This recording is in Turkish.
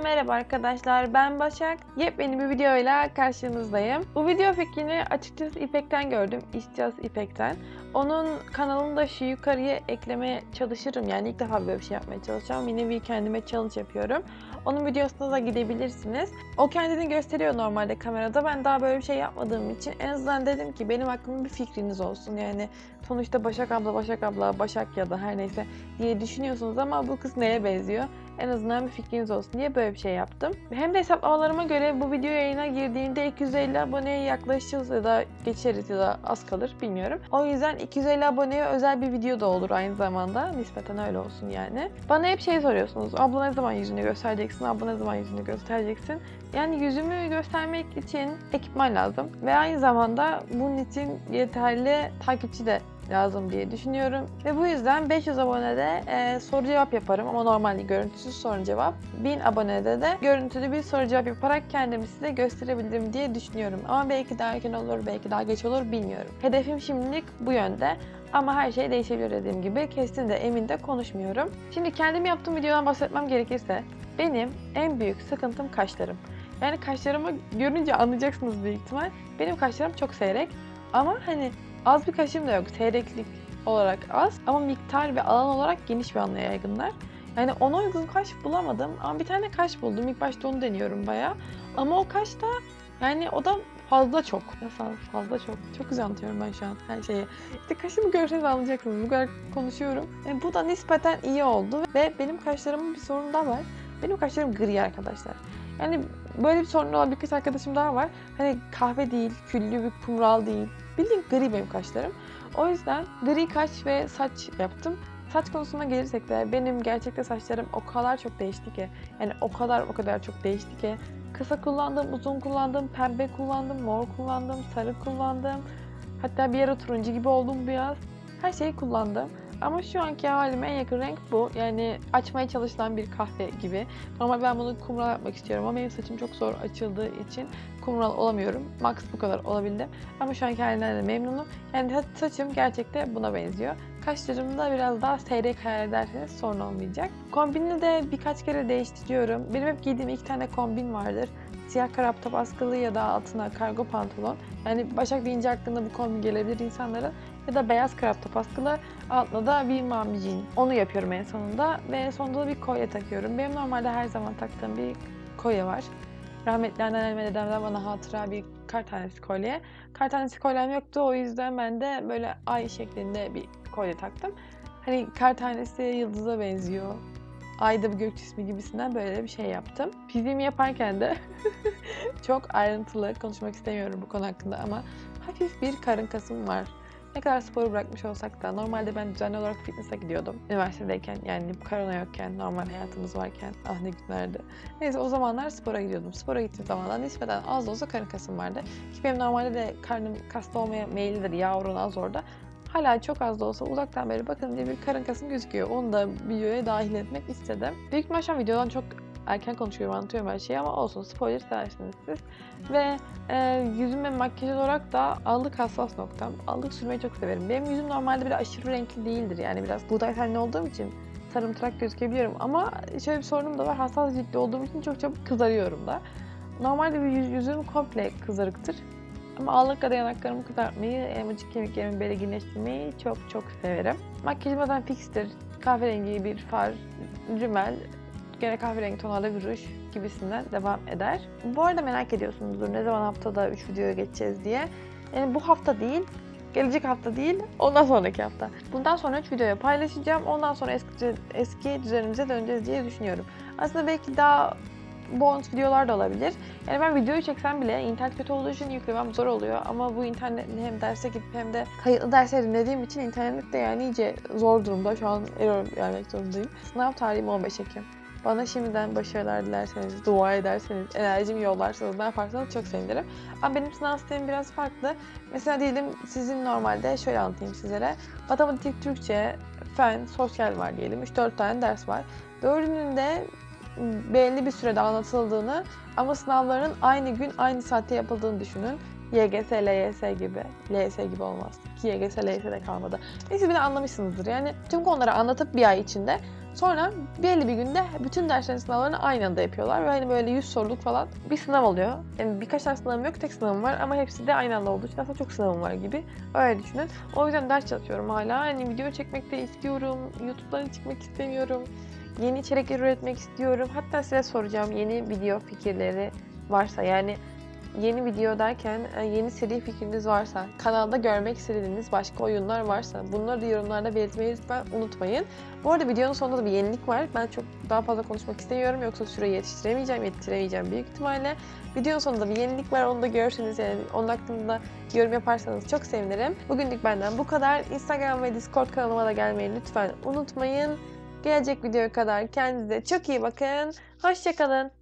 Merhaba arkadaşlar. Ben Başak. Yepyeni bir videoyla karşınızdayım. Bu video fikrini açıkçası İpek'ten gördüm. İstiyoruz İpek'ten. Onun kanalını da şu yukarıya eklemeye çalışırım. Yani ilk defa böyle bir şey yapmaya çalışacağım. Yine bir kendime challenge yapıyorum. Onun videosuna da gidebilirsiniz. O kendini gösteriyor normalde kamerada. Ben daha böyle bir şey yapmadığım için en azından dedim ki benim hakkımda bir fikriniz olsun. Yani sonuçta Başak abla, Başak abla, Başak ya da her neyse diye düşünüyorsunuz ama bu kız neye benziyor? En azından bir fikriniz olsun diye böyle bir şey yaptım. Hem de hesaplamalarıma göre bu video yayına girdiğinde 250 aboneye yaklaşacağız ya da geçeriz ya da az kalır bilmiyorum. O yüzden 250 aboneye özel bir video da olur aynı zamanda. Nispeten öyle olsun yani. Bana hep şey soruyorsunuz. Abla ne zaman yüzünü göstereceksin? Abla ne zaman yüzünü göstereceksin? Yani yüzümü göstermek için ekipman lazım. Ve aynı zamanda bunun için yeterli takipçi de lazım diye düşünüyorum. Ve bu yüzden 500 abonede e, soru cevap yaparım ama normalde görüntüsüz soru cevap. 1000 abonede de görüntülü bir soru cevap yaparak kendimi size gösterebilirim diye düşünüyorum. Ama belki daha erken olur, belki daha geç olur bilmiyorum. Hedefim şimdilik bu yönde. Ama her şey değişebilir dediğim gibi. Kesin de emin de konuşmuyorum. Şimdi kendim yaptığım videodan bahsetmem gerekirse benim en büyük sıkıntım kaşlarım. Yani kaşlarımı görünce anlayacaksınız büyük ihtimal. Benim kaşlarım çok seyrek. Ama hani az bir kaşım da yok. Seyreklik olarak az. Ama miktar ve alan olarak geniş bir alana yaygınlar. Yani ona uygun kaş bulamadım. Ama bir tane kaş buldum. İlk başta onu deniyorum baya. Ama o kaş da yani o da fazla çok. Nasıl fazla çok. Çok güzel anlatıyorum ben şu an her şeyi. İşte kaşımı görseniz anlayacaksınız. Bu kadar konuşuyorum. Yani bu da nispeten iyi oldu. Ve benim kaşlarımın bir sorunu daha var. Benim kaşlarım gri arkadaşlar. Yani böyle bir sorun olan birkaç arkadaşım daha var. Hani kahve değil, küllü bir kumral değil. Bildiğin gri benim kaşlarım. O yüzden gri kaş ve saç yaptım. Saç konusuna gelirsek de benim gerçekte saçlarım o kadar çok değişti ki. Yani o kadar o kadar çok değişti ki. Kısa kullandım, uzun kullandım, pembe kullandım, mor kullandım, sarı kullandım. Hatta bir ara turuncu gibi oldum biraz. Her şeyi kullandım. Ama şu anki halime en yakın renk bu. Yani açmaya çalışılan bir kahve gibi. Normal ben bunu kumral yapmak istiyorum ama benim saçım çok zor açıldığı için kumral olamıyorum. Max bu kadar olabildim. Ama şu anki halimden de memnunum. Yani sa- saçım gerçekten buna benziyor. Kaşlarımı da biraz daha seyrek hayal ederseniz sorun olmayacak. Kombini de birkaç kere değiştiriyorum. Benim hep giydiğim iki tane kombin vardır. Siyah krop top askılı ya da altına kargo pantolon. Yani Başak deyince aklında bu kombin gelebilir insanlara. Ya da beyaz krop top askılı altına da bir mami jean. Onu yapıyorum en sonunda ve sonunda da bir kolye takıyorum. Benim normalde her zaman taktığım bir kolye var. Rahmetli anneannem ve dedemden bana hatıra bir kar tanesi kolye. Kar tanesi kolyem yoktu o yüzden ben de böyle ay şeklinde bir kolye taktım. Hani kar tanesi yıldıza benziyor. Ayda bir gök cismi gibisinden böyle bir şey yaptım. Fiziğimi yaparken de çok ayrıntılı konuşmak istemiyorum bu konu hakkında ama hafif bir karın kasım var. Ne kadar sporu bırakmış olsak da normalde ben düzenli olarak fitness'a gidiyordum. Üniversitedeyken yani korona yokken, normal hayatımız varken ah ne günlerdi. Neyse o zamanlar spora gidiyordum. Spora gittiğim zamanlar nispeten az da olsa karın kasım vardı. Ki benim normalde de karnım kaslı olmaya meyillidir. Yağ oranı az orada. Hala çok az da olsa uzaktan beri bakın diye bir karın kasım gözüküyor. Onu da videoya dahil etmek istedim. Büyük ihtimal videodan çok erken konuşuyorum, anlatıyorum her şeyi ama olsun spoiler seversiniz siz. Ve e, yüzüm ve makyaj olarak da allık hassas noktam. Allık sürmeyi çok severim. Benim yüzüm normalde bir aşırı renkli değildir yani biraz buğday tenli olduğum için sarımtırak gözükebiliyorum. Ama şöyle bir sorunum da var. Hassas ciltli olduğum için çok çabuk kızarıyorum da. Normalde bir yüz, yüzüm komple kızarıktır. Ama allıkla da yanaklarımı kızartmayı, elmacık kemiklerimi belirginleştirmeyi çok çok severim. Makyajım zaten fikstir. Kahverengi bir far, rümel, gene kahverengi tonlarda bir ruj gibisinden devam eder. Bu arada merak ediyorsunuzdur ne zaman haftada 3 videoya geçeceğiz diye. Yani bu hafta değil, gelecek hafta değil, ondan sonraki hafta. Bundan sonra 3 videoya paylaşacağım. Ondan sonra eski, eski düzenimize döneceğiz diye düşünüyorum. Aslında belki daha bonus videolar da olabilir. Yani ben videoyu çeksem bile internet kötü olduğu için yüklemem zor oluyor. Ama bu internetle hem derse gidip hem de kayıtlı dersleri dinlediğim için internette yani iyice zor durumda. Şu an error vermek zorundayım. Sınav tarihim 15 Ekim. Bana şimdiden başarılar dilerseniz, dua ederseniz, enerjimi yollarsanız, ne yaparsanız çok sevinirim. Ama benim sınav sistemim biraz farklı. Mesela diyelim sizin normalde şöyle anlatayım sizlere. Matematik, Türkçe, fen, sosyal var diyelim. 3-4 tane ders var. Dördünün de belli bir sürede anlatıldığını ama sınavların aynı gün aynı saatte yapıldığını düşünün. YGS, LYS gibi. LYS gibi olmaz. Ki YGS, LYS de kalmadı. Neyse beni anlamışsınızdır. Yani tüm konuları anlatıp bir ay içinde Sonra belli bir günde bütün derslerin sınavlarını aynı anda yapıyorlar ve hani böyle 100 soruluk falan bir sınav oluyor. Yani birkaç tane sınavım yok, tek sınavım var ama hepsi de aynı anda olduğu için aslında çok sınavım var gibi. Öyle düşünün. O yüzden ders çalışıyorum hala. Hani video çekmek de istiyorum. YouTube'dan çıkmak istemiyorum. Yeni içerikler üretmek istiyorum. Hatta size soracağım yeni video fikirleri varsa yani yeni video derken e, yeni seri fikriniz varsa, kanalda görmek istediğiniz başka oyunlar varsa bunları da yorumlarda belirtmeyi lütfen unutmayın. Bu arada videonun sonunda da bir yenilik var. Ben çok daha fazla konuşmak istemiyorum yoksa süreyi yetiştiremeyeceğim, yetiştiremeyeceğim büyük ihtimalle. Videonun sonunda bir yenilik var onu da görürseniz yani onun hakkında yorum yaparsanız çok sevinirim. Bugünlük benden bu kadar. Instagram ve Discord kanalıma da gelmeyi lütfen unutmayın. Gelecek videoya kadar kendinize çok iyi bakın. Hoşçakalın.